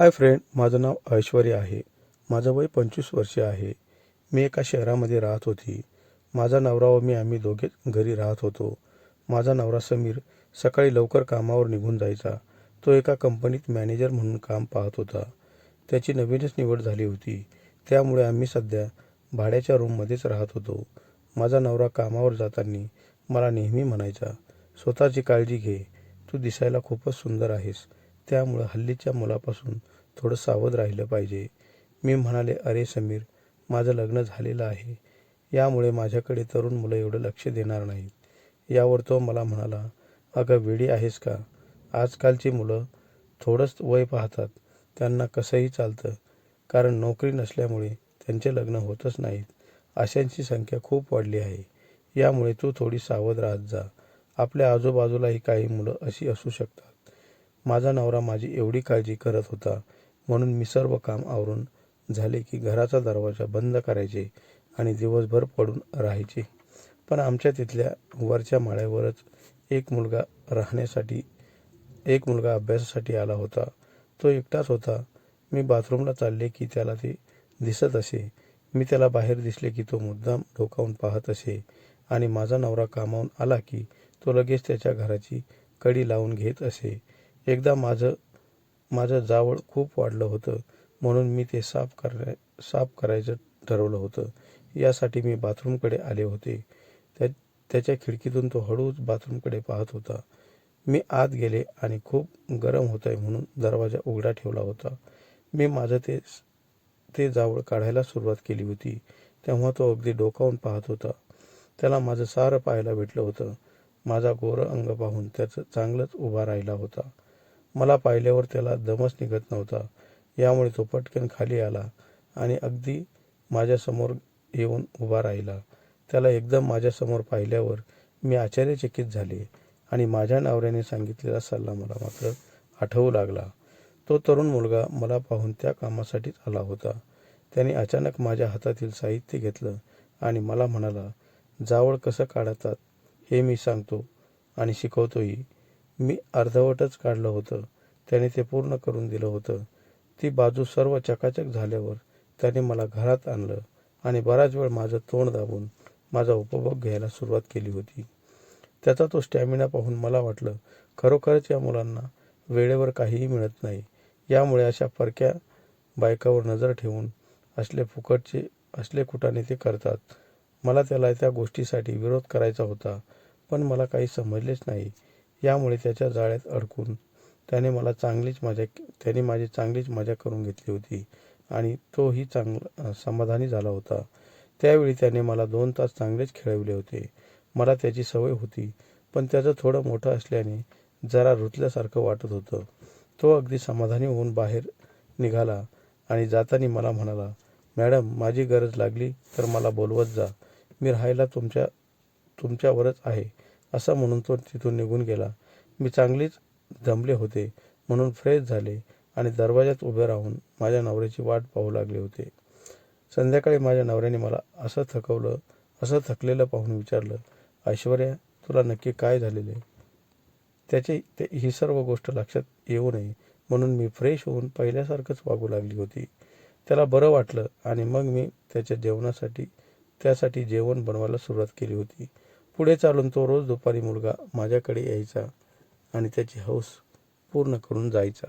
Hi friend माझं नाव ऐश्वर्या आहे. माझं वय पंचवीस वर्षे आहे. मी एका शहरामध्ये राहत होती. माझा नवरा व मी आम्ही दोघे घरी राहत होतो. माझा नवरा समीर सकाळी लवकर कामावर निघून जायचा. तो एका कंपनीत मॅनेजर म्हणून काम पाहत होता. त्याची नवीनच निवड झाली होती. त्यामुळे आम्ही सध्या भाड्याच्या रूममध्येच राहत होतो. माझा नवरा कामावर जाताना मला नेहमी म्हणायचा स्वतःची काळजी घे. तू दिसायला खूपच सुंदर आहेस. त्यामुळं हल्लीच्या मुलापासून थोडं सावध राहिलं पाहिजे. मी म्हणाले अरे समीर माझं लग्न झालेलं आहे. यामुळे माझ्याकडे तरुण मुलं एवढं लक्ष देणार नाहीत. यावर तो मला म्हणाला अगं वेडी आहेस का? आजकालची मुलं थोडंच वय पाहतात. त्यांना कसंही चालतं. कारण नोकरी नसल्यामुळे त्यांचे लग्न होतच नाहीत. अशांची संख्या खूप वाढली आहे. यामुळे तू थोडी सावध राहत जा. आपल्या आजूबाजूलाही काही मुलं अशी असू शकतात. माझा नवरा माझी एवढी काळजी करत होता. म्हणून मी सर्व काम आवरून झाले की घराचा दरवाजा बंद करायचे आणि दिवसभर पडून राहायचे. पण आमच्या तिथल्या वरच्या माळ्यावरच एक मुलगा राहण्यासाठी एक मुलगा अभ्यासासाठी आला होता. तो एकटाच होता. मी बाथरूमला चालले की त्याला ते दिसत असे. मी त्याला बाहेर दिसले की तो मुद्दाम डोकावून पाहत असे. आणि माझा नवरा कामावून आला की तो लगेच त्याच्या घराची कडी लावून घेत असे. एकदा माझं माझं जावळ खूप वाढलं होतं म्हणून मी ते साफ करण्या साफ करायचं ठरवलं होतं. यासाठी मी बाथरूमकडे आले होते. त्या त्याच्या खिडकीतून तो हळूच बाथरूमकडे पाहत होता. मी आत गेले आणि खूप गरम होत आहे म्हणून दरवाजा उघडा ठेवला होता. मी माझं ते ते जावळ काढायला सुरुवात केली होती. तेव्हा तो अगदी डोकावून पाहत होता. त्याला माझं सारं पाहायला भेटलं होतं. माझा गोरं अंग पाहून त्याचं चांगलंच उभा राहिला होता. मला पाहिल्यावर त्याला दमच निघत नव्हता. यामुळे तो पटकन खाली आला आणि अगदी माझ्यासमोर येऊन उभा राहिला. त्याला एकदम माझ्यासमोर पाहिल्यावर मी आश्चर्यचकित झाले आणि माझ्या नवऱ्याने सांगितलेला सल्ला मला मात्र आठवू लागला. तो तरुण मुलगा मला पाहून त्या कामासाठीच आला होता. त्याने अचानक माझ्या हातातील साहित्य घेतलं आणि मला म्हणाला जावळ कसं काढतात हे मी सांगतो आणि शिकवतोही. मी अर्धवटच काढलं होतं. त्याने ते पूर्ण करून दिलं होतं. ती बाजू सर्व चकाचक झाल्यावर त्याने मला घरात आणलं आणि बराच वेळ माझं तोंड दाबून माझा उपभोग घ्यायला सुरुवात केली होती. त्याचा तो स्टॅमिना पाहून मला वाटलं खरोखरच या मुलांना वेळेवर काहीही मिळत नाही. यामुळे अशा परक्या बायकावर नजर ठेवून असले फुकटचे असले कुटाने ते करतात. मला त्याला त्या गोष्टीसाठी विरोध करायचा होता पण मला काही समजलेच नाही. यामुळे त्याच्या जाळ्यात अडकून त्याने मला चांगलीच मजा त्याने माझी चांगलीच मजा करून घेतली होती आणि तोही चांगला समाधानी झाला होता. त्यावेळी त्याने मला दोन तास चांगलेच खेळवले होते. मला त्याची सवय होती पण त्याचं थोडं मोठं असल्याने जरा रुतल्यासारखं वाटत होतं. तो अगदी समाधानी होऊन बाहेर निघाला आणि जाताना मला म्हणाला मॅडम माझी गरज लागली तर मला बोलवत जा. मी राहायला तुमच्या तुमच्यावरच आहे. असं म्हणून तो तिथून निघून गेला. मी चांगलीच दमले होते म्हणून फ्रेश झाले आणि दरवाजात उभे राहून माझ्या नवऱ्याची वाट पाहू लागले होते. संध्याकाळी माझ्या नवऱ्याने मला असं थकवलं असं थकलेलं पाहून विचारलं ऐश्वर्या तुला नक्की काय झालेलं आहे? त्याची ते ही सर्व गोष्ट लक्षात येऊ नये म्हणून मी फ्रेश होऊन पहिल्यासारखंच वागू लागली होती. त्याला बरं वाटलं आणि मग मी त्याच्या जेवणासाठी त्यासाठी जेवण बनवायला सुरुवात केली होती. पुढे चालून तो रोज दुपारी मुलगा माझ्याकडे यायचा आणि त्याची हौस पूर्ण करून जायचा.